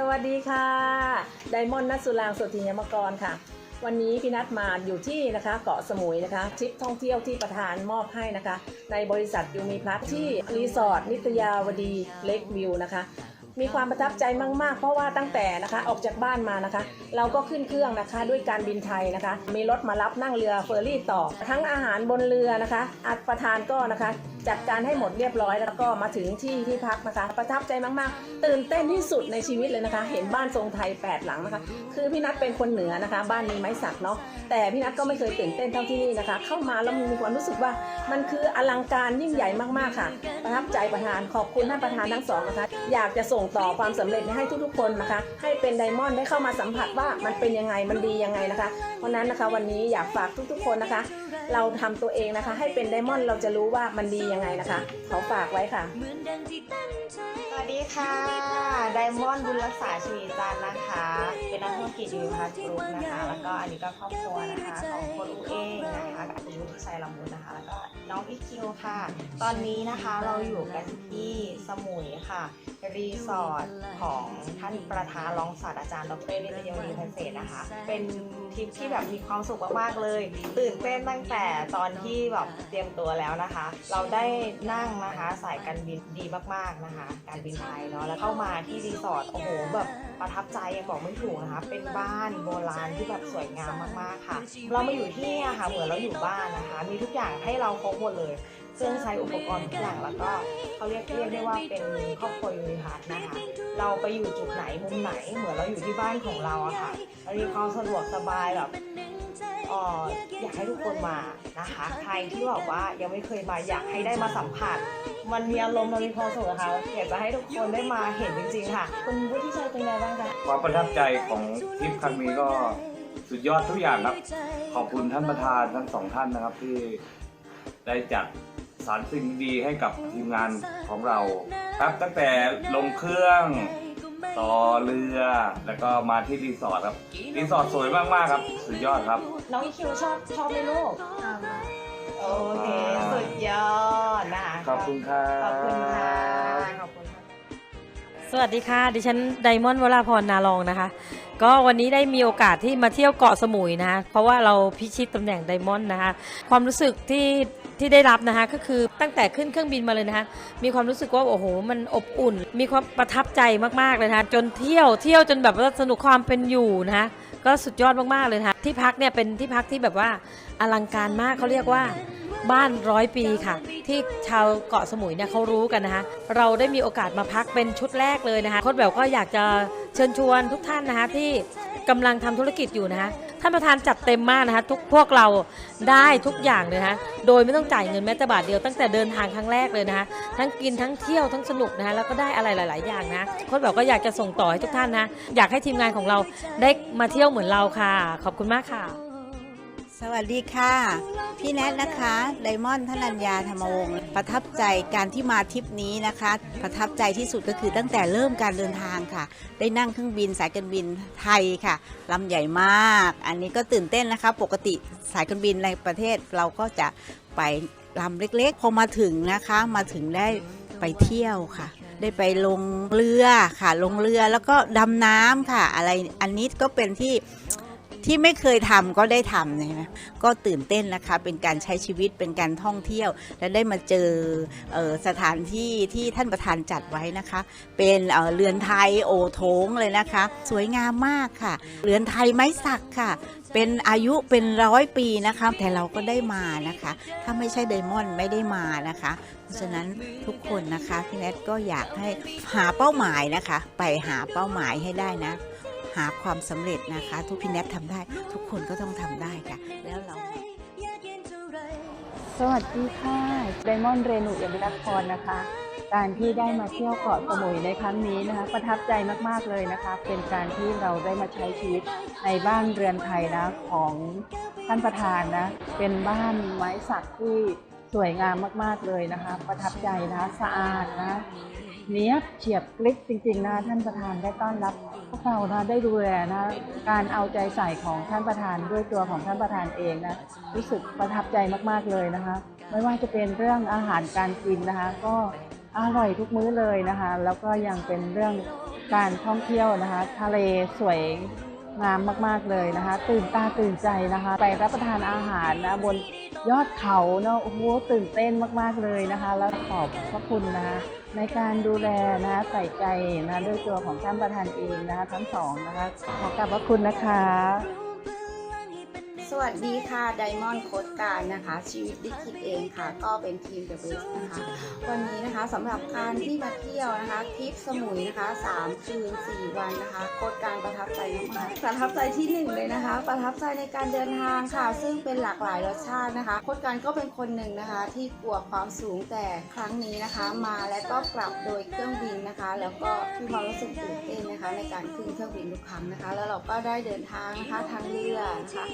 สวัสดีค่ะไดมอนด์นัทสุรางสุธิยมกรค่ะ วันนี้พี่นัทมาอยู่ที่นะคะ เกาะสมุยนะคะทริปท่องเที่ยวที่ประธานมอบให้นะคะ ในบริษัทยูมีพลัสที่รีสอร์ทนิตยาวดีเลกวิวนะคะมีความประทับใจมาก ๆ เพราะว่าตั้งแต่นะคะออกจากบ้านมานะคะ เราก็ขึ้นเครื่องนะคะด้วยการบินไทยนะคะ มีรถมารับนั่งเรือเฟอร์รี่ต่อ ทั้งอาหารบนเรือนะคะอัดประธานก็นะคะ จัดการให้หมดเรียบร้อยแล้วก็มาถึงที่ที่พักนะคะ ประทับใจมากๆ ตื่นเต้นที่สุดในชีวิตเลยนะคะ เห็นบ้านทรงไทย 8 หลังนะคะ คือพี่นัทเป็นคนเหนือนะคะ บ้านมีไม้สักเนาะแต่พี่นัทก็ไม่เคยตื่นเต้นเท่าที่นี่นะคะ เข้ามาแล้วมีความรู้สึกว่ามันคืออลังการยิ่งใหญ่มากๆค่ะ ประทับใจประธานขอบคุณท่านประธานทั้งสองนะคะ อยากจะส่งต่อความสำเร็จให้ทุกๆคนนะคะ ให้เป็นไดมอนด์ได้เข้ามาสัมผัสว่ามันเป็นยังไงมันดียังไงนะคะ เพราะนั้นนะคะวันนี้อยากฝากทุกๆคนนะคะ เราทำตัวเองนะคะ ให้เป็นไดมอนด์เราจะรู้ว่ามันดียังไงนะคะ ขอฝากไว้ค่ะ สวัสดีค่ะ ไดมอนด์บุญรักษาชีวิตจันทร์นะคะ เป็นนักธุรกิจยูนิพัทกรุ๊ปนะคะ แล้วก็อันนี้ก็ครอบครัวนะคะของคนอูเองนะคะกับคุณวุฒิชัยลำมุนนะคะ แล้วก็น้องอีคิวค่ะ ตอนนี้นะคะเราอยู่กันที่สมุยค่ะ รีสอร์ทของท่านประธานรองศาสตราจารย์ดรนิตยมณีพันเศษนะคะ เป็นทริปที่แบบมีความสุขมากๆเลย ตื่นเต้นตั้งแต่แต่ตอนที่แบบเตรียมตัวแล้วนะคะ เราได้นั่งนะคะสายการบินดีมากๆนะคะ การบินไทยเนาะแล้วเข้ามาที่รีสอร์ทโอ้โหแบบประทับใจยังบอกไม่ถูกนะคะเป็นบ้านโบราณที่แบบสวยงามมากๆค่ะ เรามาอยู่ที่นี่ค่ะเหมือนเราอยู่บ้านนะคะ มีทุกอย่างให้เราครบหมดเลยเครื่องใช้อุปกรณ์ทุกอย่างแล้วก็เขาเรียกเรียกได้ว่าเป็นครอบครัวยูนิพัทนะคะ เราไปอยู่จุดไหนมุมไหนเหมือนเราอยู่ที่บ้านของเราอะค่ะเรามีความสะดวกสบายแบบ เอ่ออยากให้ทุกคนมานะคะ ใครที่บอกว่ายังไม่เคยมาอยากให้ได้มาสัมผัส มันมีอารมณ์มันมีความสุขอะค่ะอยากจะให้ทุกคนได้มาเห็นจริงๆค่ะ คุณวุฒิชัยเป็นไงบ้างคะความประทับใจของทริปครั้งนี้ก็สุดยอดทุกอย่างครับ ขอบคุณท่านประธานทั้งสองท่านนะครับที่ได้จัดสารสิ่งดีๆให้กับทีมงานของเรา ครับตั้งแต่ลงเครื่อง ต่อเรือ แล้วก็มาที่รีสอร์ทครับ รีสอร์ทสวยมากๆครับ สุดยอดครับ น้องอีคิวชอบชอบไหมลูกโอเคสุดยอดนะคะขอบคุณครับขอบคุณค่ะขอบคุณค่ะสวัสดีค่ะ ดิฉันไดมอนด์วราพรนาลองนะคะ ก็วันนี้ได้มีโอกาสที่มาเที่ยวเกาะสมุยนะคะเพราะว่าเราพิชิตตำแหน่งไดมอนด์นะคะ ความรู้สึกที่ ที่ได้รับนะคะก็คือตั้งแต่ขึ้นเครื่องบินมาเลยนะคะมีความรู้สึกว่าโอ้โห มันอบอุ่น มีความประทับใจมากๆเลยนะคะจนเที่ยวเที่ยวจนแบบว่าสนุกความเป็นอยู่นะคะก็สุดยอดมากๆเลยนะคะที่พักเนี่ยเป็นที่พักที่แบบว่าอลังการมากเขาเรียกว่าบ้านร้อยปีค่ะ ที่ชาวเกาะสมุยเนี่ยเขารู้กันนะคะ เราได้มีโอกาสมาพักเป็นชุดแรกเลยนะคะโค้ดแบบก็อยากจะเชิญชวนทุกท่านนะคะที่กำลังทำธุรกิจอยู่นะคะานประธานจัดเต็มมากนะคะ ทุกพวกเราได้ทุกอย่างเลยนะคะโดยไม่ต้องจ่ายเงินแม้แต่บาทเดียวตั้งแต่เดินทางครั้งแรกเลยนะคะทั้งกินทั้งเที่ยวทั้งสนุกนะคะแล้วก็ได้อะไรหลาย ๆ อย่างนะโค้ชแบบก็อยากจะส่งต่อให้ทุกท่านนะ อยากให้ทีมงานของเราได้มาเที่ยวเหมือนเราค่ะ ขอบคุณมากค่ะ สวัสดีค่ะ พี่แนทนะคะไดมอนด์ธนัญญาธรรมวงศ์ประทับใจการที่มาทริปนี้นะคะ ประทับใจที่สุดก็คือตั้งแต่เริ่มการเดินทางค่ะ ได้นั่งเครื่องบินสายการบินไทยค่ะลำใหญ่มาก อันนี้ก็ตื่นเต้นนะคะ ปกติสายการบินในประเทศเราก็จะไปลำเล็กๆ พอมาถึงนะคะ มาถึงได้ไปเที่ยวค่ะ ได้ไปลงเรือค่ะ ลงเรือแล้วก็ดำน้ำค่ะ อะไรอันนี้ก็เป็นที่ ที่ไม่เคยทำก็ได้ทำใช่ไหมก็ตื่นเต้นนะคะ เป็นการใช้ชีวิต เป็นการท่องเที่ยว และได้มาเจอเออสถานที่ที่ท่านประธานจัดไว้นะคะ เป็นเเรือนไทยโอโถงเลยนะคะ สวยงามมากค่ะ เรือนไทยไม้สักค่ะ เป็นอายุเป็นร้อยปีนะคะ แต่เราก็ได้มานะคะ ถ้าไม่ใช่ไดมอนด์ไม่ได้มานะคะ เพราะฉะนั้นทุกคนนะคะพี่แนทก็อยากให้หาเป้าหมายนะคะ ไปหาเป้าหมายให้ได้นะ หาความสำเร็จนะคะ ทุกพี่แนททำได้ ทุกคนก็ต้องทำได้ค่ะ แล้วเรา สวัสดีค่ะไดมอนด์เรนุยมิรักพรนะคะ การที่ได้มาเที่ยวเกาะสมุยในครั้งนี้นะคะ ประทับใจมากๆเลยนะคะ เป็นการที่เราได้มาใช้ชีวิตในบ้านเรือนไทยนะของท่านประธานนะ เป็นบ้านไม้สักที่สวยงามมากๆเลยนะคะ ประทับใจนะ สะอาดนะ เนี้ยเฉียบกลิกจริงๆนะท่านประธานได้ต้อนรับพวกเรานะได้ดูแลนะการเอาใจใส่ของท่านประธานด้วยตัวของท่านประธานเองนะรู้สึกประทับใจมากๆเลยนะคะ ไม่ว่าจะเป็นเรื่องอาหารการกินนะคะ ก็อร่อยทุกมื้อเลยนะคะ แล้วก็ยังเป็นเรื่องการท่องเที่ยวนะคะ ทะเลสวยงามมากๆเลยนะคะ ตื่นตาตื่นใจนะคะ ไปรับประทานอาหารนะบนยอดเขาเนาะโอ้โหตื่นเต้นมากๆเลยนะคะ แล้วขอบพระคุณนะคะ ในการดูแลนะคะใส่ใจนะด้วยตัวของท่านประธานเองนะคะทั้งสองนะคะขอกราบพระคุณนะคะ สวัสดีค่ะไดมอนด์โค้ดการนะคะ ชีวิตดิคิดเองค่ะ ก็เป็นทีมเดอะเบสนะคะ วันนี้นะคะสำหรับการที่มาเที่ยวนะคะทริปสมุยนะคะ 3 คืน 4 วันนะคะ โค้ดการประทับใจมากประทับใจที่หนึ่งเลยนะคะ ประทับใจในการเดินทางค่ะ ซึ่งเป็นหลากหลายรสชาตินะคะ โค้ดการก็เป็นคนหนึ่งนะคะ ที่กลัวความสูงแต่ครั้งนี้นะคะ มาและก็กลับโดยเครื่องบินนะคะ แล้วก็มีความรู้สึกตื่นเต้นนะคะ ในการขึ้นเครื่องบินทุกครั้งนะคะ แล้วเราก็ได้เดินทางนะคะทางเรือนะคะ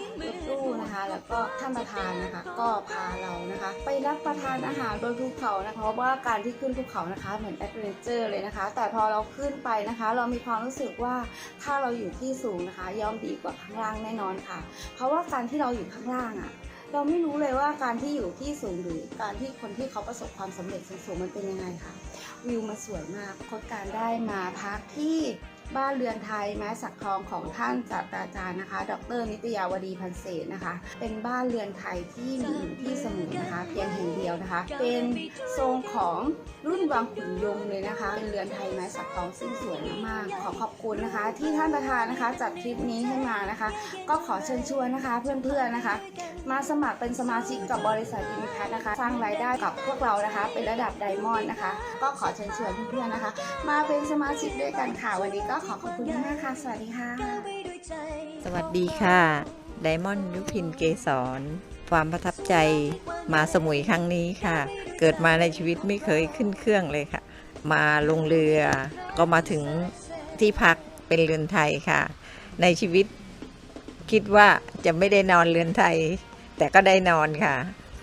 รถตู้นะคะ แล้วก็ท่านประธานนะคะ ก็พาเรานะคะ ไปรับประทานอาหารบนภูเขานะคะเพราะว่าการที่ขึ้นภูเขานะคะ เหมือนแอดเวนเจอร์เลยนะคะ แต่พอเราขึ้นไปนะคะ เรามีความรู้สึกว่าถ้าเราอยู่ที่สูงนะคะ ย่อมดีกว่าข้างล่างแน่นอนค่ะ เพราะว่าการที่เราอยู่ข้างล่างอะ่ะเราไม่รู้เลยว่าการที่อยู่ที่สูงหรือการที่คนที่เขาประสบความสำเร็จสูงๆมันเป็นยังไงค่ะวิวมันสวยมากโคดการได้มาพักที่ บ้านเรือนไทยไม้สักทองของท่านศาสตราจารย์นะคะ ดร นิตยาวดีพันเศษนะคะ เป็นบ้านเรือนไทยที่มีอยู่ที่สมุยนะคะ เพียงแห่งเดียวนะคะ เป็นทรงของรุ่นวังขุนยมเลยนะคะ เป็นเรือนไทยไม้สักทองซึ่งสวยมากๆขอขอบคุณนะคะ ที่ท่านประธานนะคะจัดทริปนี้ให้มานะคะ ก็ขอเชิญชวนนะคะ เพื่อนๆนะคะ มาสมัครเป็นสมาชิกกับบริษัทอินทัศนะคะ สร้างรายได้กับพวกเรานะคะ เป็นระดับไดมอนด์นะคะ ก็ขอเชิญชวนเพื่อนๆนะคะ มาเป็นสมาชิกด้วยกันค่ะวันนี้ก็ขอขอบคุณมากๆค่ะ สวัสดีค่ะ สวัสดีค่ะไดมอนด์ยุพินเกษรความประทับใจมาสมุยครั้งนี้ค่ะ เกิดมาในชีวิตไม่เคยขึ้นเครื่องเลยค่ะ มาลงเรือก็มาถึงที่พักเป็นเรือนไทยค่ะ ในชีวิตคิดว่าจะไม่ได้นอนเรือนไทย แต่ก็ได้นอนค่ะ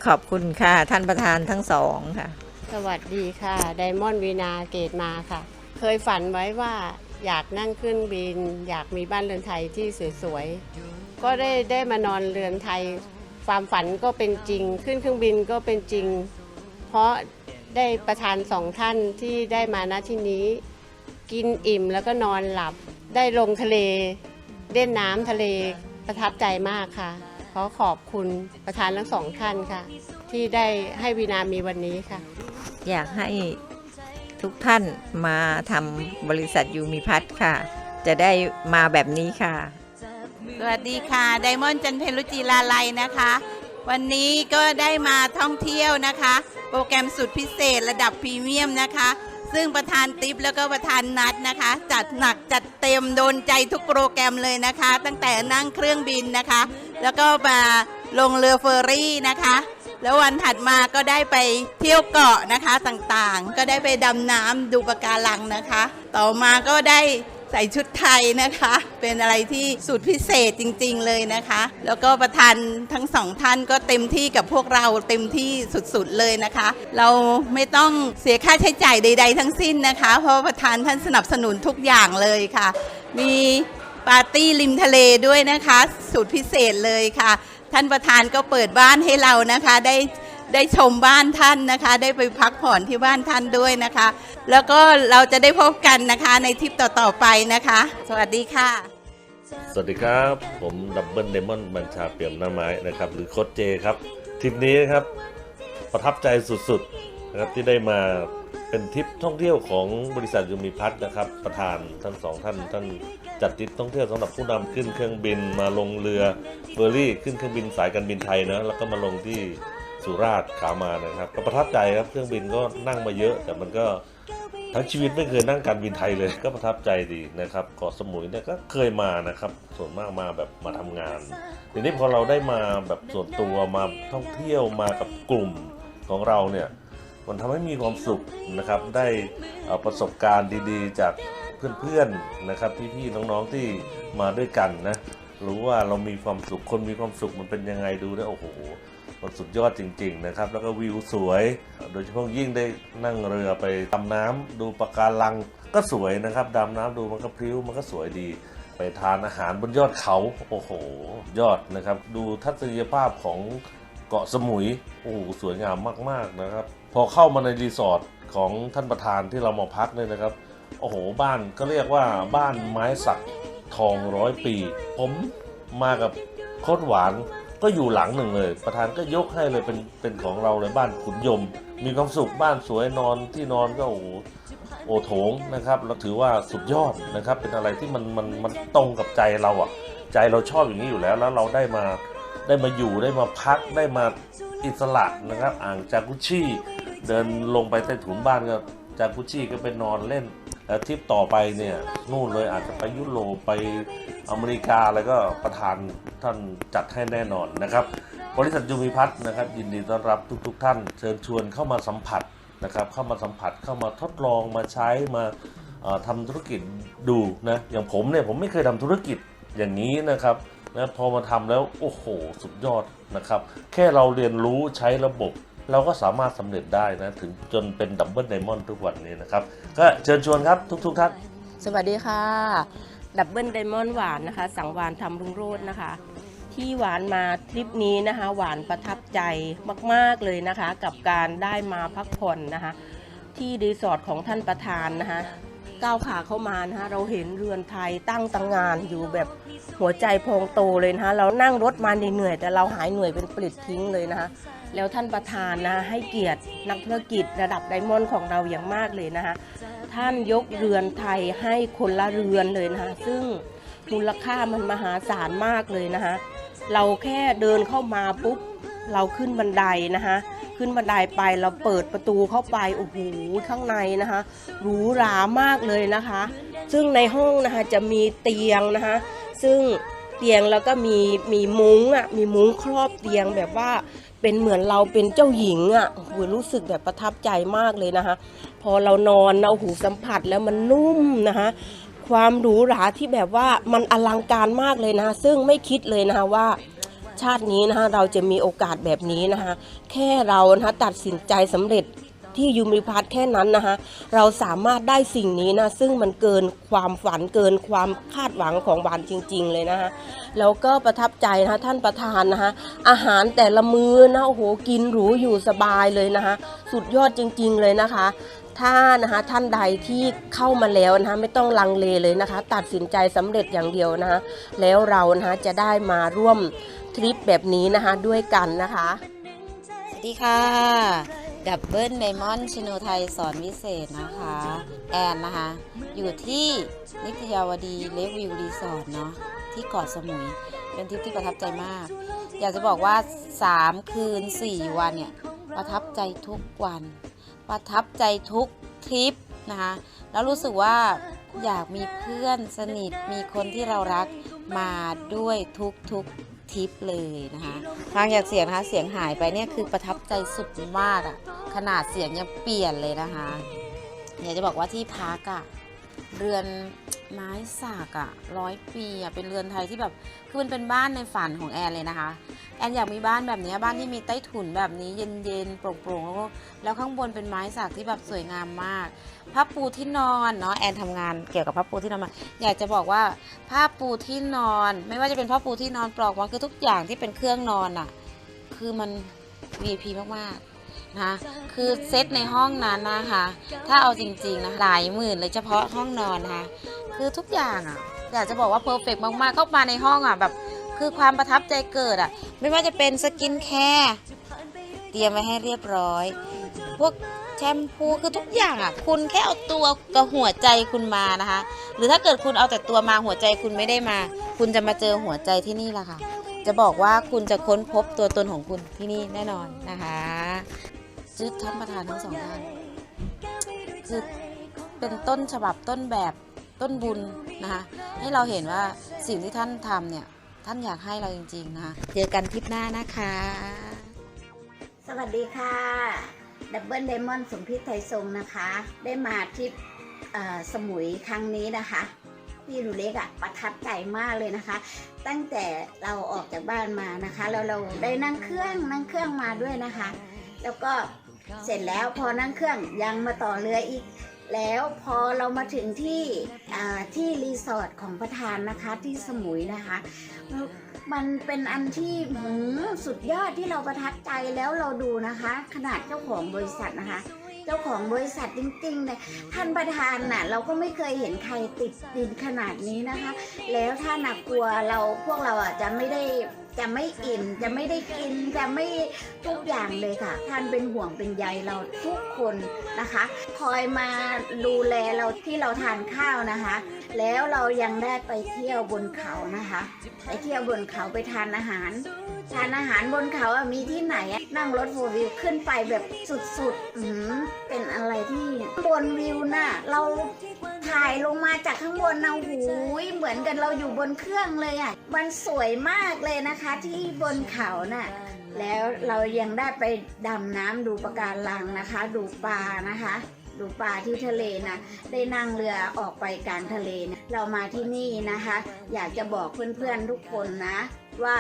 ขอบคุณค่ะท่านประธานทั้งสองค่ะ สวัสดีค่ะไดมอนด์วีนาเกตมาค่ะ เคยฝันไว้ว่า อยากนั่งขึ้นบิน อยากมีบ้านเรือนไทยที่สวยๆ ก็ได้ได้มานอนเรือนไทย ความฝันก็เป็นจริง ขึ้นเครื่องบินก็เป็นจริง เพราะได้ประธานสองท่านที่ได้มาณที่นี้ กินอิ่มแล้วก็นอนหลับ ได้ลงทะเล เล่นน้ำทะเลประทับใจมากค่ะ ขอขอบคุณประธานทั้งสองท่านค่ะ ที่ได้ให้วีนามีวันนี้ค่ะ อยากให้ ทุกท่านมาทำบริษัทยูมิพัฒค่ะ จะได้มาแบบนี้ค่ะ สวัสดีค่ะ ไดมอนด์จันเพลุจีลาลัยนะคะ วันนี้ก็ได้มาท่องเที่ยวนะคะ โปรแกรมสุดพิเศษระดับพรีเมียมนะคะ ซึ่งประธานติ๊บแล้วก็ประธานนัดนะคะ จัดหนักจัดเต็มโดนใจทุกโปรแกรมเลยนะคะ ตั้งแต่นั่งเครื่องบินนะคะ แล้วก็มาลงเรือเฟอร์รี่นะคะ แล้ววันถัดมาก็ได้ไปเที่ยวเกาะนะคะต่างๆ ก็ได้ไปดำน้ำดูปะการังนะคะ ต่อมาก็ได้ใส่ชุดไทยนะคะ เป็นอะไรที่สุดพิเศษจริงๆเลยนะคะ แล้วก็ประธานทั้งสองท่านก็เต็มที่กับพวกเราเต็มที่สุดๆเลยนะคะ เราไม่ต้องเสียค่าใช้จ่ายใด ๆ ทั้งสิ้นนะคะ เพราะประธานท่านสนับสนุนทุกอย่างเลยค่ะ มีปาร์ตี้ริมทะเลด้วยนะคะ สุดพิเศษเลยค่ะ ท่านประธานก็เปิดบ้านให้เรานะคะได้ได้ชมบ้านท่านนะคะ ได้ไปพักผ่อนที่บ้านท่านด้วยนะคะ แล้วก็เราจะได้พบกันนะคะในทริปต่อๆไปนะคะ สวัสดีค่ะ สวัสดีครับ ผมดับเบิลเดมอนบัญชาเปี่ยมหน้าไม้นะครับ หรือโค้ชเจครับทริปนี้นะครับประทับใจสุดๆนะครับที่ได้มาเป็นทริปท่องเที่ยวของบริษัทยูมิพัฒนะครับ ประธานทั้งสองท่านท่าน จัดทริปท่องเที่ยวสำหรับผู้นำขึ้นเครื่องบินมาลงเรือเฟอร์รี่ขึ้นเครื่องบินสายการบินไทยนะแล้วก็มาลงที่สุราษฎร์ขามานะครับ ก็ประทับใจครับเครื่องบินก็นั่งมาเยอะ แต่มันก็ทั้งชีวิตไม่เคยนั่งการบินไทยเลยก็ประทับใจดีนะครับเกาะสมุยเนี่ยก็เคยมานะครับ ส่วนมากมาแบบมาทำงาน ทีนี้พอเราได้มาแบบส่วนตัวมาท่องเที่ยวมากับกลุ่มของเราเนี่ยมันทำให้มีความสุขนะครับได้ประสบการณ์ดีๆ จาก เพื่อนๆนะครับพี่ๆน้องๆที่มาด้วยกันนะรู้ว่าเรามีความสุขคนมีความสุขมันเป็นยังไงดูแล้โอ้โหมันสุดยอดจริง ๆ นะครับ แล้วก็วิวสวย โดยเฉพาะยิ่งได้นั่งเรือไปดำน้ำดูปะการังก็สวยนะครับดำน้ำดูมันก็พริ้วมันก็สวยดี ไปทานอาหารบนยอดเขาโอ้โห ยอดนะครับ ดูทัศนียภาพของเกาะสมุยโอ้โหสวยงามมากๆนะครับ พอเข้ามาในรีสอร์ทของท่านประธานที่เรามาพักเนี่ยนะครับ โอ้โห บ้านก็เรียกว่าบ้านไม้สักทองร้อยปี ผมมากับโคตรหวานก็อยู่หลังหนึ่งเลย ประธานก็ยกให้เลยเป็นเป็นของเราเลยบ้านขุนยม มีความสุขบ้านสวยนอนที่นอนก็โอ้โหโอโถงนะครับเราถือว่าสุดยอดนะครับ เป็นอะไรที่มันมันมันตรงกับใจเราอะ ใจเราชอบอย่างนี้อยู่แล้ว แล้วเราได้มาได้มาอยู่ได้มาพักได้มาอิสระนะครับ อ่างจากุชี่ เดินลงไปใต้ถุนบ้านก็จากุชี่ก็ไปนอนเล่น แล้วทริปต่อไปเนี่ยนู่นเลยอาจจะไปยุโรปไปอเมริกาอะไรก็ประธานท่านจัดให้แน่นอนนะครับ บริษัทยูมิพัฒนะครับ ยินดีต้อนรับทุกๆท่าน เชิญชวนเข้ามาสัมผัสนะครับ เข้ามาสัมผัสเข้ามาทดลองมาใช้มาเอ่อทำธุรกิจดูนะอย่างผมเนี่ยผมไม่เคยทำธุรกิจอย่างนี้นะครับนะพอมาทำแล้วโอ้โห สุดยอดนะครับ แค่เราเรียนรู้ใช้ระบบ เราก็สามารถสำเร็จได้นะถึงจนเป็นดับเบิลไดมอนด์ทุกวันนี้นะครับ ก็เชิญชวนครับทุกๆท่าน สวัสดีค่ะ ดับเบิลไดมอนด์หวานนะคะ สังวานทำรุ่งโรจน์นะคะ ที่หวานมาทริปนี้นะคะ หวานประทับใจมากๆเลยนะคะ กับการได้มาพักผ่อนนะคะ ที่รีสอร์ทของท่านประธานนะคะก้าวขาเข้ามานะคะเราเห็นเรือนไทยตั้งตังงานอยู่แบบหัวใจพองโตเลยนะคะเรานั่งรถมาเหนื่อยๆแต่เราหายเหนื่อยเป็นปลิดทิ้งเลยนะคะ แล้วท่านประธานนะให้เกียรตินักธุรกิจระดับไดมอนด์ของเราอย่างมากเลยนะคะ ท่านยกเรือนไทยให้คนละเรือนเลยนะคะ ซึ่งมูลค่ามันมหาศาลมากเลยนะคะ เราแค่เดินเข้ามาปุ๊บเราขึ้นบันไดนะคะขึ้นบันไดไปเราเปิดประตูเข้าไปโอ้โหข้างในนะคะหรูหรามากเลยนะคะ ซึ่งในห้องนะคะจะมีเตียงนะคะซึ่งเตียงแล้วก็มีมีมุ้งอะมีมุ้งครอบเตียงแบบว่า เป็นเหมือนเราเป็นเจ้าหญิงอะโอ้โหรู้สึกแบบประทับใจมากเลยนะคะ พอเรานอนนะโอ้โหสัมผัสแล้วมันนุ่มนะคะ ความหรูหราที่แบบว่ามันอลังการมากเลยนะคะซึ่งไม่คิดเลยนะคะว่าชาตินี้นะคะเราจะมีโอกาสแบบนี้นะคะ แค่เรานะคะตัดสินใจสำเร็จ ที่ยูมิพัทแค่นั้นนะคะเราสามารถได้สิ่งนี้นะซึ่งมันเกินความฝันเกินความคาดหวังของบานจริง ๆ เลยนะคะแล้วก็ประทับใจนะคะท่านประธานนะคะอาหารแต่ละมื้อนะโอ้โหกินหรูอยู่สบายเลยนะคะสุดยอดจริง ๆ เลยนะคะถ้านะคะท่านใดที่เข้ามาแล้วนะคะไม่ต้องลังเลเลยนะคะ ตัดสินใจสำเร็จอย่างเดียวนะคะแล้วเรานะคะจะได้มาร่วมทริปแบบนี้นะคะด้วยกันนะคะ สวัสดีค่ะ ดับเบิลไดมอนด์ชิโนไทยสอนวิเศษนะคะ แอนนะคะ อยู่ที่นิตยาวดีเลวิวรีสอร์ทเนาะที่เกาะสมุย เป็นทริปที่ประทับใจมาก อยากจะบอกว่า 3 คืน 4 วันเนี่ย ประทับใจทุกวัน ประทับใจทุกทริปนะคะ แล้วรู้สึกว่าอยากมีเพื่อนสนิทมีคนที่เรารักมาด้วยทุกๆ ทิปเลยนะคะฟังจากเสียงนะคะเสียงหายไปเนี่ยคือประทับใจสุดมากอะขนาดเสียงยังเปลี่ยนเลยนะคะอยากจะบอกว่าที่พักอะเรือนไม้สักอะร้อยปีอะเป็นเรือนไทยที่แบบคือมันเป็นบ้านในฝันของแอนเลยนะคะ แอนอยากมีบ้านแบบนี้บ้านที่มีใต้ถุนแบบนี้เย็นๆโปร่งๆแล้วข้างบนเป็นไม้สักที่แบบสวยงามมากผ้าปูที่นอนเนาะแอนทำงานเกี่ยวกับผ้าปูที่นอนมาอยากจะบอกว่าผ้าปูที่นอน ไม่ว่าจะเป็นผ้าปูที่นอนปลอกมันคือทุกอย่างที่เป็นเครื่องนอนอะคือมัน VIP มากๆนะคือเซตในห้องนั้นนะคะถ้าเอาจริงๆนะหลายหมื่นเลยเฉพาะห้องนอนนะคะคือทุกอย่างอะอยากจะบอกว่าเพอร์เฟกมากๆเข้ามาในห้องอะแบบ คือความประทับใจเกิดอะไม่ว่าจะเป็นสกินแคร์เตรียมไว้ให้เรียบร้อย พวกแชมพูคือทุกอย่างอะ คุณแค่เอาตัวกับหัวใจคุณมานะคะ หรือถ้าเกิดคุณเอาแต่ตัวมาหัวใจคุณไม่ได้มา คุณจะมาเจอหัวใจที่นี่แหละค่ะ จะบอกว่าคุณจะค้นพบตัวตนของคุณที่นี่แน่นอนนะคะจืดท่านประธานทั้งสองท่านคือเป็นต้นฉบับต้นแบบต้นบุญนะคะให้เราเห็นว่าสิ่งที่ท่านทำเนี่ย ท่านอยากให้เราจริง ๆ นะคะเจอกันทริปหน้านะคะ สวัสดีค่ะดับเบิลไดมอนด์สมพิษไทยทรงนะคะ ได้มาทริปสมุยครั้งนี้นะคะพี่หนูเล็กอะประทับใจมากเลยนะคะ ตั้งแต่เราออกจากบ้านมานะคะแล้วเราได้นั่งเครื่องนั่งเครื่องมาด้วยนะคะ แล้วก็เสร็จแล้วพอนั่งเครื่องยังมาต่อเรืออีก แล้วพอเรามาถึงที่ที่รีสอร์ทของประธานนะคะที่สมุยนะคะ มันเป็นอันที่หืมสุดยอดที่เราประทับใจแล้วเราดูนะคะ ขนาดเจ้าของบริษัทนะคะ เจ้าของบริษัทจริงๆเลยท่านประธานน่ะเราก็ไม่เคยเห็นใครติดดินขนาดนี้นะคะ แล้วท่านน่ะกลัวเราพวกเราอะจะไม่ได้ จะไม่อิ่มจะไม่ได้กินจะไม่ทุกอย่างเลยค่ะ ท่านเป็นห่วงเป็นใยเราทุกคนนะคะ คอยมาดูแลเราที่เราทานข้าวนะคะ แล้วเรายังได้ไปเที่ยวบนเขานะคะ ไปเที่ยวบนเขาไปทานอาหาร ทานอาหารบนเขาอะมีที่ไหนอะนั่งรถโฟวิวขึ้นไปแบบสุดๆอืมเป็นอะไรที่บนวิวน่ะ เราถ่ายลงมาจากข้างบนนะหูยเหมือนกันเราอยู่บนเครื่องเลยอะมันสวยมากเลยนะคะ ที่บนเขาน่ะแล้วเรายังได้ไปดำน้ำดูปะการังนะคะ ดูปลานะคะ ดูปลาที่ทะเลนะ ได้นั่งเรือออกไปกลางทะเลนะเรามาที่นี่นะคะ อยากจะบอกเพื่อนๆทุกคนนะ ว่า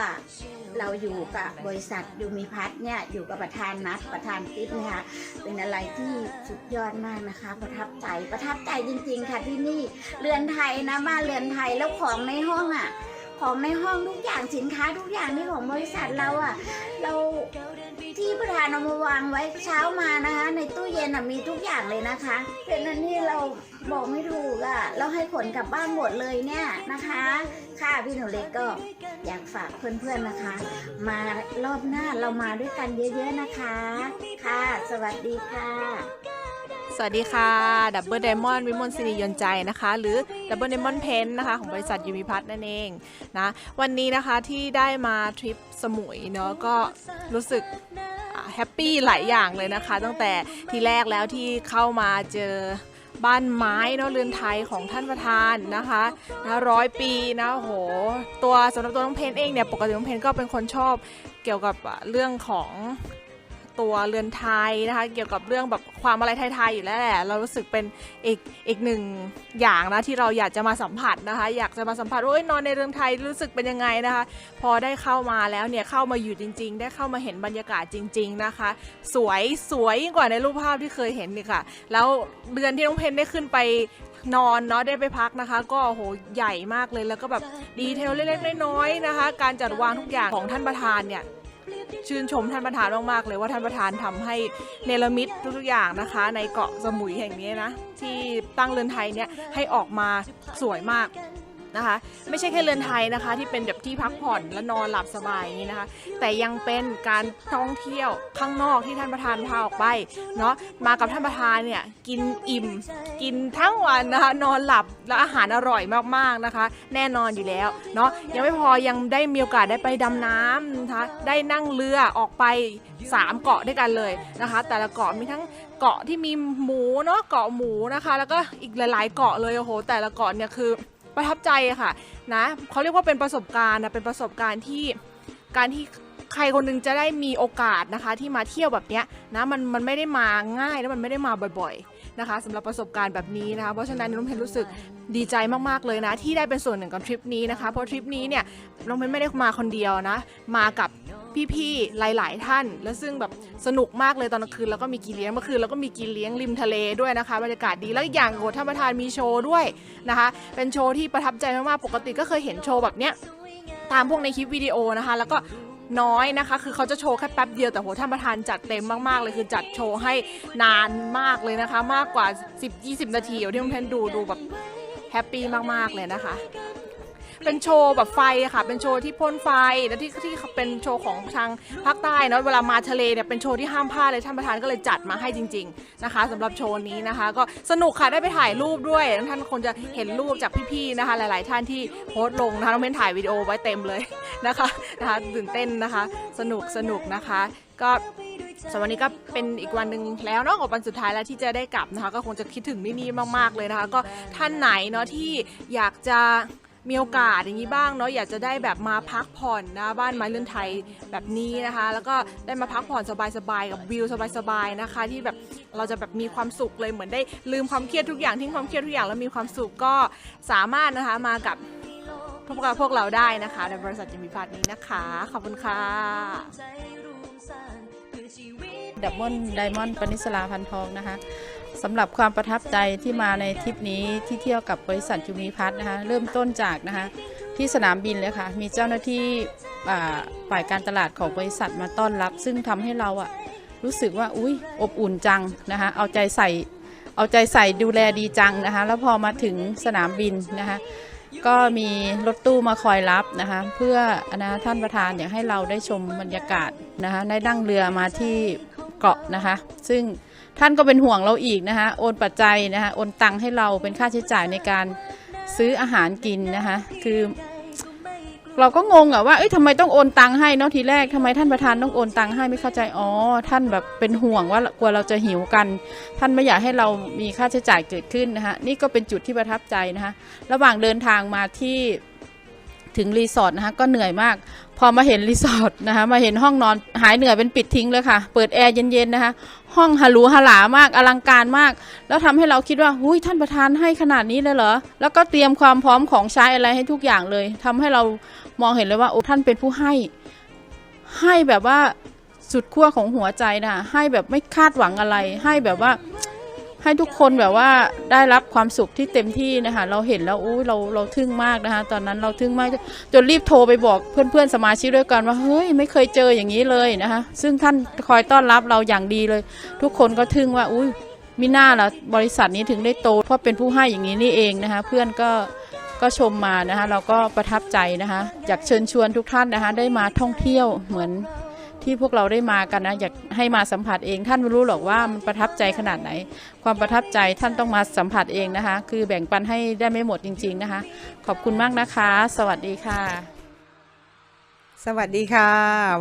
เราอยู่กับบริษัทยูมิพัฒน์เนี่ยอยู่กับประธานนัดประธานติ๊บนะคะเป็นอะไรที่สุดยอดมากนะคะ ประทับใจประทับใจจริง ๆ ค่ะที่นี่เรือนไทยนะบ้านเรือนไทยแล้วของในห้องอะ ของในห้องทุกอย่างสินค้าทุกอย่างนี่ของบริษัทเราอะ เราที่ประธานเอามาวางไว้เช้ามานะคะ ในตู้เย็นมีทุกอย่างเลยนะคะเป็นอันที่เราบอกไม่ถูกอะเราให้ขนกลับบ้านหมดเลยเนี่ยนะคะ ค่ะพี่หนูเล็กก็อยากฝากเพื่อนๆนะคะ มารอบหน้าเรามาด้วยกันเยอะๆนะคะ ค่ะ สวัสดีค่ะ สวัสดีค่ะดับเบิลไดมอนด์วิมลศิริยนใจนะคะ หรือดับเบิลไดมอนด์เพนนะคะ ของบริษัทยูมิพัฒน์นั่นเองนะวันนี้นะคะที่ได้มาทริปสมุยเนาะก็รู้สึกแฮปปี้หลายอย่างเลยนะคะ ตั้งแต่ทีแรกแล้วที่เข้ามาเจอบ้านไม้เนาะเรือนไทยของท่านประธานนะคะนะร้อยปีนะโหตัวสำหรับตัวน้องเพนเองเนี่ยปกติน้องเพนก็เป็นคนชอบเกี่ยวกับเรื่องของ ตัวเรือนไทยนะคะ เกี่ยวกับเรื่องแบบความอะไรไทยๆอยู่แล้วแหละ เรารู้สึกเป็นอีกอีกหนึ่งอย่างนะที่เราอยากจะมาสัมผัสนะคะ อยากจะมาสัมผัสว่าเอ้ยนอนในเรือนไทยรู้สึกเป็นยังไงนะคะ พอได้เข้ามาแล้วเนี่ยเข้ามาอยู่จริง ๆ ได้เข้ามาเห็นบรรยากาศจริง ๆนะคะ สวยสวยยิ่งกว่าในรูปภาพที่เคยเห็นนี่ค่ะ แล้วเรือนที่น้องเพนได้ขึ้นไปนอนเนาะได้ไปพักนะคะ ก็โอ้โหใหญ่มากเลยแล้วก็แบบดีเทลเล็กๆน้อยๆนะคะ การจัดวางทุกอย่างของท่านประธานเนี่ย ชื่นชมท่านประธานมากๆเลยว่าท่านประธานทำให้เนรมิตทุกๆอย่างนะคะ ในเกาะสมุยแห่งนี้นะที่ตั้งเรือนไทยเนี่ยให้ออกมาสวยมาก นะคะ ไม่ใช่แค่เรือนไทยนะคะ ที่เป็นแบบที่พักผ่อนและนอนหลับสบายอย่างนี้นะคะ แต่ยังเป็นการท่องเที่ยวข้างนอกที่ท่านประธานพาออกไปเนาะมากับท่านประธานเนี่ยกินอิ่ม กินทั้งวันนะคะนอนหลับและอาหารอร่อยมากๆนะคะ แน่นอนอยู่แล้วเนาะยังไม่พอยังได้มีโอกาสได้ไปดำน้ำนะคะได้นั่งเรือออกไป 3 เกาะด้วยกันเลยนะคะ แต่ละเกาะมีทั้งเกาะที่มีหมูเนาะเกาะหมูนะคะ แล้วก็อีกหลาย ๆ เกาะเลยโอ้โหแต่ละเกาะเนี่ยคือ ประทับใจอะค่ะนะเขาเรียกว่าเป็นประสบการณ์นะเป็นประสบการณ์ที่การที่ใครคนหนึงจะได้มีโอกาสนะคะที่มาเที่ยวแบบเนี้ยนะมันมันไม่ได้มาง่ายแล้วมันไม่ได้มาบ่อยๆ นะคะสำหรับประสบการณ์แบบนี้นะคะ เพราะฉะนั้นน้องเพนรู้สึกดีใจมากๆเลยนะ ที่ได้เป็นส่วนหนึ่งกับทริปนี้นะคะ เพราะทริปนี้เนี่ยน้องเพนไม่ได้มาคนเดียวนะ มากับพี่ๆ หลาย ๆ ท่าน แล้วซึ่งแบบสนุกมากเลยตอนกลางคืนแล้วก็มีกินเลี้ยงเมื่อคืนแล้วก็มีกินเลี้ยงริมทะเลด้วยนะคะบรรยากาศดีแล้วอีกอย่างโอ้โหท่านประธานมีโชว์ด้วยนะคะ เป็นโชว์ที่ประทับใจมากๆปกติก็เคยเห็นโชว์แบบเนี้ยตามพวกในคลิปวิดีโอนะคะ แล้วก็ น้อยนะคะ คือเขาจะโชว์แค่แป๊บเดียวแต่โหท่านประธานจัดเต็มมากๆเลยคือจัดโชว์ให้นานมากเลยนะคะ มากกว่า 10-20 นาทีเดี๋ยวที่ผมเพนดูดูแบบแฮปปี้มากๆเลยนะคะ เป็นโชว์แบบไฟค่ะ เป็นโชว์ที่พ่นไฟ แล้วที่ที่เป็นโชว์ของทางภาคใต้เนอะเวลามาทะเลเนี่ยเป็นโชว์ที่ห้ามพลาดเลยท่านประธานก็เลยจัดมาให้จริง ๆนะคะสำหรับโชว์นี้นะคะ ก็สนุกค่ะ ได้ไปถ่ายรูปด้วย ท่านคงจะเห็นรูปจากพี่ๆนะคะ หลาย ๆ ท่านที่โพสต์ลงนะคะน้องเพนถ่ายวิดีโอไว้เต็มเลยนะคะ นะคะตื่นเต้นนะคะ สนุกสนุกนะคะ ก็สำหรับวันนี้ก็เป็นอีกวันหนึ่งแล้วเนาะกับวันสุดท้ายแล้วที่จะได้กลับนะคะ ก็คงจะคิดถึงที่นี่มาก ๆ เลยนะคะ ก็ท่านไหนเนาะที่อยากจะ มีโอกาสอย่างนี้บ้างเนาะอยากจะได้แบบมาพักผ่อนนะบ้านไม้เรือนไทยแบบนี้นะคะ แล้วก็ได้มาพักผ่อนสบายๆกับวิวสบายๆนะคะ ที่แบบเราจะแบบมีความสุขเลยเหมือนได้ลืมความเครียดทุกอย่างทิ้งความเครียดทุกอย่างแล้วมีความสุขก็สามารถนะคะมากับพวกเราพวกเราได้นะคะ ในบริษัทจิมีพัฒน์นี้นะคะ ขอบคุณค่ะดับเบิลไดมอนด์ปนิสลาพันทองนะคะ สำหรับความประทับใจที่มาในทริปนี้ที่เที่ยวกับบริษัทยูมีพัฒนะคะเริ่มต้นจากนะคะที่สนามบินเลยค่ะ มีเจ้าหน้าที่ฝ่ายการตลาดของบริษัทมาต้อนรับ ซึ่งทำให้เราอะรู้สึกว่าอุ้ยอบอุ่นจังนะคะเอาใจใส่เอาใจใส่ดูแลดีจังนะคะแล้วพอมาถึงสนามบินนะคะก็มีรถตู้มาคอยรับนะคะเพื่อนะท่านประธานอยากให้เราได้ชมบรรยากาศนะคะได้นั่งเรือมาที่เกาะนะคะ ซึ่ง ท่านก็เป็นห่วงเราอีกนะคะโอนปัจจัยนะคะโอนตังค์ให้เราเป็นค่าใช้จ่ายในการซื้ออาหารกินนะคะ คือ เราก็งงอะว่าเอ้ยทำไมต้องโอนตังค์ให้เนาะทีแรกทำไมท่านประธานต้องโอนตังค์ให้ไม่เข้าใจอ๋อท่านแบบเป็นห่วงว่ากลัวเราจะหิวกัน ท่านไม่อยากให้เรามีค่าใช้จ่ายเกิดขึ้นนะคะนี่ก็เป็นจุดที่ประทับใจนะคะระหว่างเดินทางมาที่ ถึงรีสอร์ทนะคะก็เหนื่อยมาก พอมาเห็นรีสอร์ทนะคะมาเห็นห้องนอนหายเหนื่อยเป็นปิดทิ้งเลยค่ะ เปิดแอร์เย็นๆนะคะห้องฮารูฮาหลามากอลังการมาก แล้วทำให้เราคิดว่าหุยท่านประธานให้ขนาดนี้เลยเหรอแล้วก็เตรียมความพร้อมของใช้อะไรให้ทุกอย่างเลยทำให้เรามองเห็นเลยว่าโอ้ท่านเป็นผู้ให้ ให้แบบว่าสุดขั้วของหัวใจนะให้แบบไม่คาดหวังอะไร ให้แบบว่า ให้ทุกคนแบบว่าได้รับความสุขที่เต็มที่นะคะเราเห็นแล้วอู้เราเราทึ่งมากนะคะ ตอนนั้นเราทึ่งมากจนรีบโทรไปบอกเพื่อนๆสมาชิกด้วยกันว่าเฮ้ยไม่เคยเจออย่างนี้เลยนะคะ ซึ่งท่านคอยต้อนรับเราอย่างดีเลย ทุกคนก็ทึ่งว่าอุ้ยมิน่าละบริษัทนี้ถึงได้โตเพราะเป็นผู้ให้อย่างนี้นี่เองนะคะ เพื่อนก็ก็ชมมานะคะ เราก็ประทับใจนะคะอยากเชิญชวนทุกท่านนะคะ ได้มาท่องเที่ยวเหมือน ที่พวกเราได้มากันนะอยากให้มาสัมผัสเอง ท่านไม่รู้หรอกว่ามันประทับใจขนาดไหน ความประทับใจท่านต้องมาสัมผัสเองนะคะ คือแบ่งปันให้ได้ไม่หมดจริง ๆนะคะ ขอบคุณมากนะคะ สวัสดีค่ะ สวัสดีค่ะ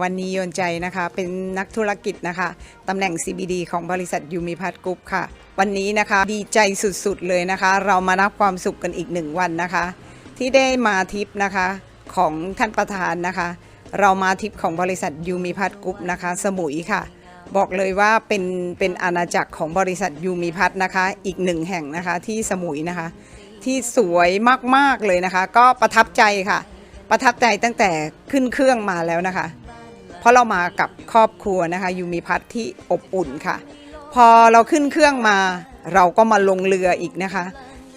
วันนี้โยนใจนะคะ เป็นนักธุรกิจนะคะตำแหน่ง CBD ของบริษัทยูมิพัทกรุ๊ปค่ะ วันนี้นะคะดีใจสุดๆเลยนะคะ เรามานับความสุขกันอีกหนึ่งวันนะคะ ที่ได้มาทิปนะคะของท่านประธานนะคะ เรามาทิปของบริษัทยูมิพัทกรุ๊ปนะคะ สมุยค่ะ บอกเลยว่าเป็นเป็นอาณาจักรของบริษัทยูมิพัทนะคะ อีกหนึ่งแห่งนะคะที่สมุยนะคะ ที่สวยมากๆเลยนะคะ ก็ประทับใจค่ะ ประทับใจตั้งแต่ขึ้นเครื่องมาแล้วนะคะ เพราะเรามากับครอบครัวนะคะยูมีพัทที่อบอุ่นค่ะ พอเราขึ้นเครื่องมา เราก็มาลงเรืออีกนะคะ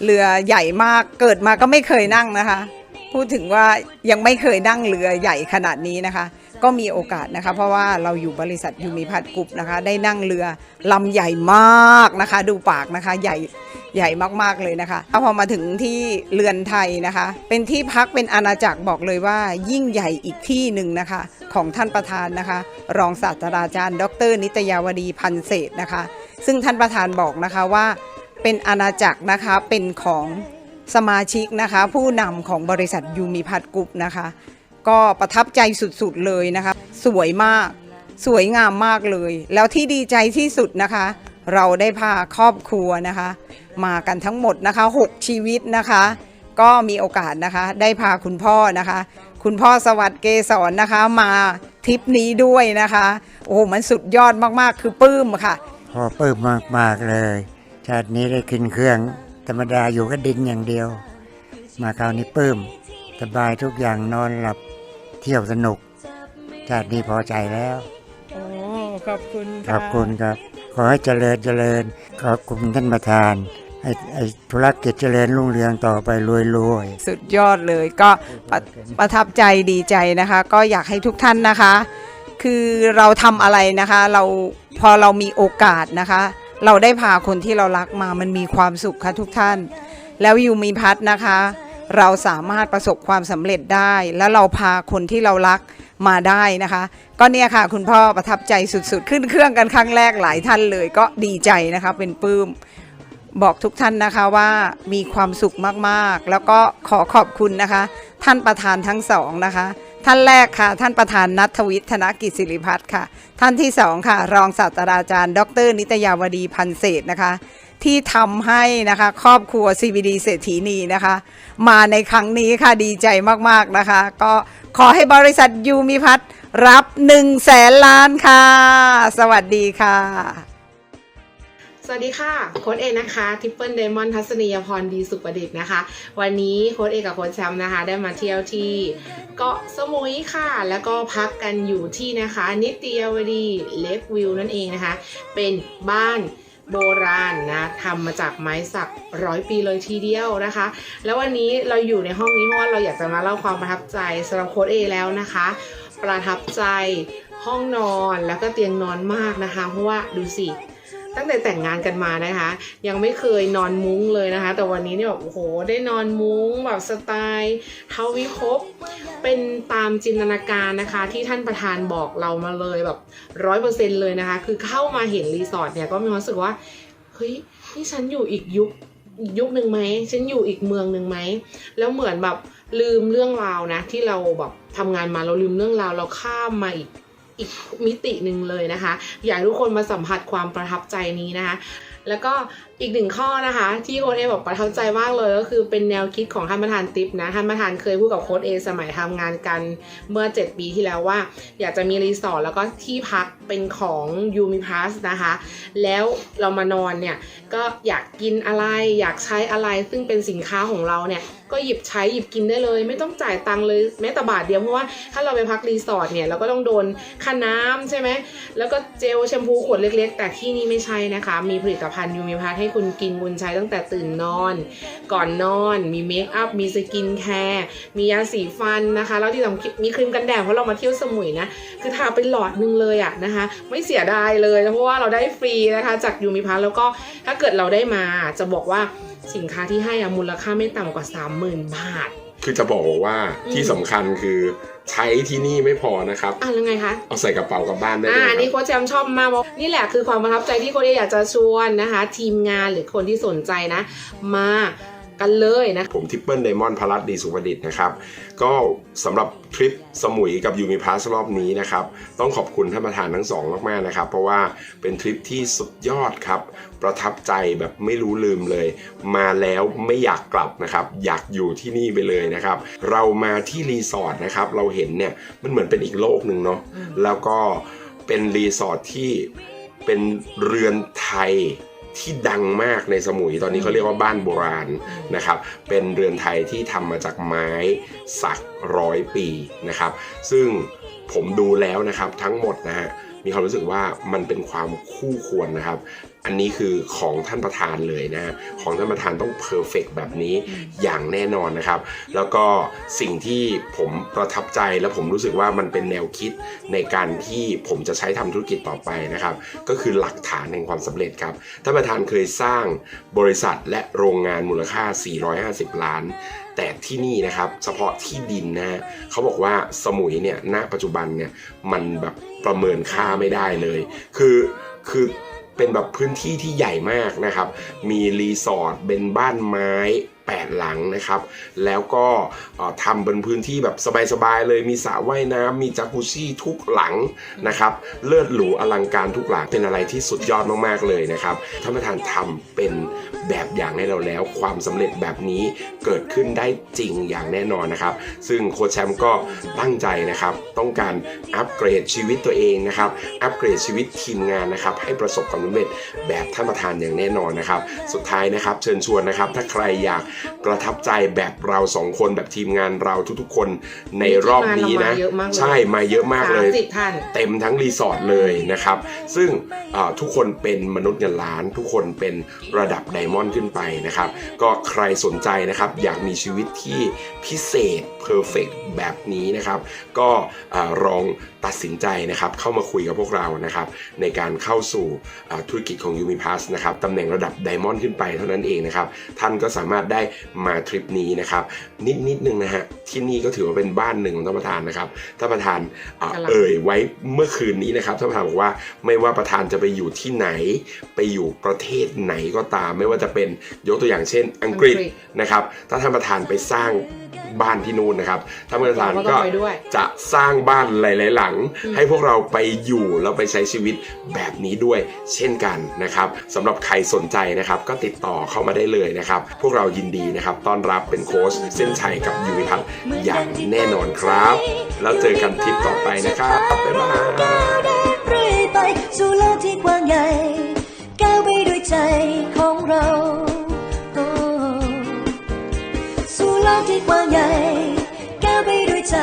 เรือใหญ่มากเกิดมาก็ไม่เคยนั่งนะคะ พูดถึงว่ายังไม่เคยนั่งเรือใหญ่ขนาดนี้นะคะ ก็มีโอกาสนะคะ เพราะว่าเราอยู่บริษัทยูมีพัทกรุ๊ปนะคะ ได้นั่งเรือลำใหญ่มากนะคะ ดูปากนะคะใหญ่ใหญ่มากๆเลยนะคะพอมาถึงที่เรือนไทยนะคะ เป็นที่พักเป็นอาณาจักรบอกเลยว่า ยิ่งใหญ่อีกที่หนึ่งนะคะ ของท่านประธานนะคะ รองศาสตราจารย์ ดร นิตยาวดีพันเศษนะคะ ซึ่งท่านประธานบอกนะคะว่าเป็นอาณาจักรนะคะเป็นของ สมาชิกนะคะ ผู้นำของบริษัทยูมิพัทกรุ๊ปนะคะ ก็ประทับใจสุดๆเลยนะคะ สวยมาก สวยงามมากเลย แล้วที่ดีใจที่สุดนะคะ เราได้พาครอบครัวนะคะ มากันทั้งหมดนะคะ 6 ชีวิตนะคะ ก็มีโอกาสนะคะได้พาคุณพ่อนะคะ คุณพ่อสวัสดิ์เกษรนะคะมาทริปนี้ด้วยนะคะ โอ้โหมันสุดยอดมากๆ คือปลื้มค่ะ พอปลื้มมากๆเลย ชาตินี้ได้ขึ้นเครื่อง รรมดาอยู่ก็ดินอย่างเดียว มาคราวนี้ปลื้ม สบายทุกอย่างนอนหลับเที่ยวสนุก ชาตินี้พอใจแล้ว โอ้ขอบคุณขอบคุณครับ ขอให้เจริญเจริญ ขอบคุณท่านประธานให้ให้ธุรกิจเจริญรุ่งเรืองต่อไปรวยๆสุดยอดเลยก็ประประทับใจดีใจนะคะ ก็อยากให้ทุกท่านนะคะ คือเราทำอะไรนะคะ เราพอเรามีโอกาสนะคะ เราได้พาคนที่เรารักมามันมีความสุขค่ะทุกท่าน แล้วยูมีพัฒนะคะ เราสามารถประสบความสำเร็จได้ แล้วเราพาคนที่เรารักมาได้นะคะ ก็เนี่ยค่ะ คุณพ่อประทับใจสุดๆ ขึ้นเครื่องกันครั้งแรกหลายท่านเลย ก็ดีใจนะคะเป็นปลื้มบอกทุกท่านนะคะว่ามีความสุขมากๆ แล้วก็ขอขอบคุณนะคะ ท่านประธานทั้งสองนะคะ ท่านแรกค่ะ ท่านประธานนัทวิทย์ธนกิจศิริพัฒน์ค่ะ ท่านที่สองค่ะ รองศาสตราจารย์ ดร นิตยาวดีพันเศษนะคะ ที่ทำให้นะคะครอบครัว CBD เศรษฐีนีนะคะ มาในครั้งนี้ค่ะดีใจมากๆนะคะ ก็ขอให้บริษัทยูมิพัฒน์รับ1นึ่งแสนล้านค่ะ สวัสดีค่ะ วัสดีค่ะ โค้ดเอนะคะทิปเปิลเดมอนทัศนียพรดีสุประดิษฐ์นะคะ วันนี้โค้ดเอกับโค้ดแชมป์นะคะ ได้มาเที่ยวที่เกาะสมุยค่ะ แล้วก็พักกันอยู่ที่นะคะ นิตยวดีเลกวิวนั่นเองนะคะ เป็นบ้านโบราณนะทำมาจากไม้สักร้อยปีเลยทีเดียวนะคะ แล้ววันนี้เราอยู่ในห้องนี้เพราะว่าเราอยากจะมาเล่าความประทับใจสำหรับโค้ดเอแล้วนะคะ ประทับใจห้องนอนแล้วก็เตียงนอนมากนะคะ เพราะว่าดูสิ ตั้งแต่แต่งงานกันมานะคะ ยังไม่เคยนอนมุ้งเลยนะคะ แต่วันนี้เนี่ยแบบโอ้โหได้นอนมุ้งแบบสไตล์เทวิภพเป็นตามจินตนาการนะคะ ที่ท่านประธานบอกเรามาเลยแบบร้อยเปอร์เซ็นเลยนะคะ คือเข้ามาเห็นรีสอร์ทเนี่ยก็มีความรู้สึกว่าเฮ้ยนี่ฉันอยู่อีกยุคยุคหนึ่งไหมฉันอยู่อีกเมืองหนึ่งไหมแล้วเหมือนแบบลืมเรื่องราวนะ ที่เราแบบทำงานมาเราลืมเรื่องราวเราข้ามมาอีก อีกมิติหนึ่งเลยนะคะ อยากให้ทุกคนมาสัมผัสความประทับใจนี้นะคะ แล้วก็อีกหนึ่งข้อนะคะ ที่โค้ดเอบอกประทับใจมากเลยก็คือเป็นแนวคิดของท่านประธานติ๊บนะท่านประธานเคยพูดกับโค้ดเอสมัยทำงานกันเมื่อ 7 ปีที่แล้วว่า อยากจะมีรีสอร์ทแล้วก็ที่พักเป็นของยูมิพาสนะคะ แล้วเรามานอนเนี่ยก็อยากกินอะไรอยากใช้อะไรซึ่งเป็นสินค้าของเราเนี่ย ก็หยิบใช้หยิบกินได้เลย ไม่ต้องจ่ายตังค์เลยแม้แต่บาทเดียวเพราะว่าถ้าเราไปพักรีสอร์ทเนี่ยเราก็ต้องโดนค่าน้ำใช่ไหมแล้วก็เจลแชมพูขวดเล็ก ๆ แต่ที่นี่ไม่ใช่นะคะ มีผลิตภัณฑ์ยูมิพาสให้คุณกินคุณใช้ตั้งแต่ตื่นนอน ก่อนนอน มีเมคอัพมีสกินแคร์มียาสีฟันนะคะ แล้วที่สำคัญมีครีมกันแดดเพราะเรามาเที่ยวสมุยนะคือทาเป็นหลอดนึงเลยอะนะคะ ไม่เสียดายเลยเพราะว่าเราได้ฟรีนะคะจากยูมิพาสแล้วก็ถ้าเกิดเราได้มาจะบอกว่า สินค้าที่ให้อะมูลค่าไม่ต่ำกว่า 30,000 บาท คือจะบอกว่าอืมที่สำคัญคือใช้ที่นี่ไม่พอนะครับอะแล้วไงคะ เอาใส่กระเป๋ากลับบ้านได้อ่าด้วยอันนี้ครับโค้ชแจมชอบมากเพราะนี่แหละคือความประทับใจที่โค้ชเออยากจะชวนนะคะ ทีมงานหรือคนที่สนใจนะ มา กันเลยนะ ผมทิปเปิลไดมอนด์พลัสดีสุประดิษฐ์นะครับ ก็สำหรับทริปสมุยกับยูมิพาสรอบนี้นะครับ ต้องขอบคุณท่านประธานทั้งสองมากๆนะครับ เพราะว่าเป็นทริปที่สุดยอดครับ ประทับใจแบบไม่รู้ลืมเลย มาแล้วไม่อยากกลับนะครับ อยากอยู่ที่นี่ไปเลยนะครับ เรามาที่รีสอร์ทนะครับ เราเห็นเนี่ยมันเหมือนเป็นอีกโลกหนึ่งเนาะแล้วก็เป็นรีสอร์ทที่เป็นเรือนไทย ที่ดังมากในสมุยตอนนี้เขาเรียกว่าบ้านโบราณนะครับ เป็นเรือนไทยที่ทำมาจากไม้สักร้อยปีนะครับ ซึ่งผมดูแล้วนะครับทั้งหมดนะฮะมีความรู้สึกว่ามันเป็นความคู่ควรนะครับ อันนี้คือของท่านประธานเลยนะ ของท่านประธานต้องเพอร์เฟกแบบนี้อย่างแน่นอนนะครับ แล้วก็สิ่งที่ผมประทับใจและผมรู้สึกว่ามันเป็นแนวคิดในการที่ผมจะใช้ทำธุรกิจต่อไปนะครับ ก็คือหลักฐานแห่งความสำเร็จครับ ท่านประธานเคยสร้างบริษัทและโรงงานมูลค่า 450 ล้านแต่ที่นี่นะครับเฉพาะที่ดินนะเขาบอกว่าสมุยเนี่ยณปัจจุบันเนี่ยมันแบบประเมินค่าไม่ได้เลย คือคือ เป็นแบบพื้นที่ที่ใหญ่มากนะครับ มีรีสอร์ทเป็นบ้านไม้ 8 หลังนะครับ แล้วก็ทำบนพื้นที่แบบสบายๆเลยมีสระว่ายน้ำมีจักรุชี่ทุกหลังนะครับ เลิศหรูอลังการทุกหลังเป็นอะไรที่สุดยอดมากๆเลยนะครับท่านประธานทำเป็นแบบอย่างให้เราแล้ว ความสำเร็จแบบนี้เกิดขึ้นได้จริงอย่างแน่นอนนะครับ ซึ่งโค้ชแชมป์ก็ตั้งใจนะครับ ต้องการอัปเกรดชีวิตตัวเองนะครับ อัปเกรดชีวิตทีมงานนะครับ ให้ประสบความสำเร็จแบบท่านประธานอย่างแน่นอนนะครับ สุดท้ายนะครับ เชิญชวนนะครับ ถ้าใครอยากประทับใจแบบเราสองคนแบบทีมงานเราทุกๆ คนในรอบนี้นะทีมงานเรามาเยอะมากเลยใช่มาเยอะมากเลยสามสิบท่านเต็มทั้งรีสอร์ทเลยนะครับ ซึ่งเอ่อทุกคนเป็นมนุษย์เงินล้าน ทุกคนเป็นระดับไดมอนด์ขึ้นไปนะครับ ก็ใครสนใจนะครับ อยากมีชีวิตที่พิเศษเพอร์เฟกแบบนี้นะครับ ก็เอ่อลอง ตัดสินใจนะครับเข้ามาคุยกับพวกเรานะครับในการเข้าสู่เอ่อธุรกิจของ u m i p a s นะครับตำแหน่งระดับไดมอนด์ขึ้นไปเท่านั้นเองนะครับท่านก็สามารถได้มาทริปนี้นะครับนิดนิดนึงนะฮะที่นี่ก็ถือว่าเป็นบ้านหนึ่งของท่านประธานนะครับท่านประธานเอ่อกำลังเอ่ยไว้เมื่อคืนนี้นะครับท่านประธานบอกว่าไม่ว่าประธานจะไปอยู่ที่ไหน ไปอยู่ประเทศไหนก็ตาม ไม่ว่าจะเป็นยกตัวอย่างเช่น อังกฤษอังกฤษนะครับถ้าท่านประธานไปสร้าง บ้านที่นู่นนะครับท่านประธานก็จะสร้างบ้านหลาย ๆ หลัง ให้พวกเราไปอยู่แล้วไปใช้ชีวิตแบบนี้ด้วย เช่นกันนะครับสำหรับใครสนใจนะครับ ก็ติดต่อเข้ามาได้เลยนะครับ พวกเรายินดีนะครับต้อนรับเป็นโค้ชเส้นชัยกับยูวิพัฒน์อย่างแน่นอนครับ แล้วเจอกันทริปต่อไปนะครับบ๊ายบายสู่โลกที่กว้างใหญ่ก้าวไปด้วยใจของเรา โลกที่กว้างใหญ่ก้าวไปด้วยใจ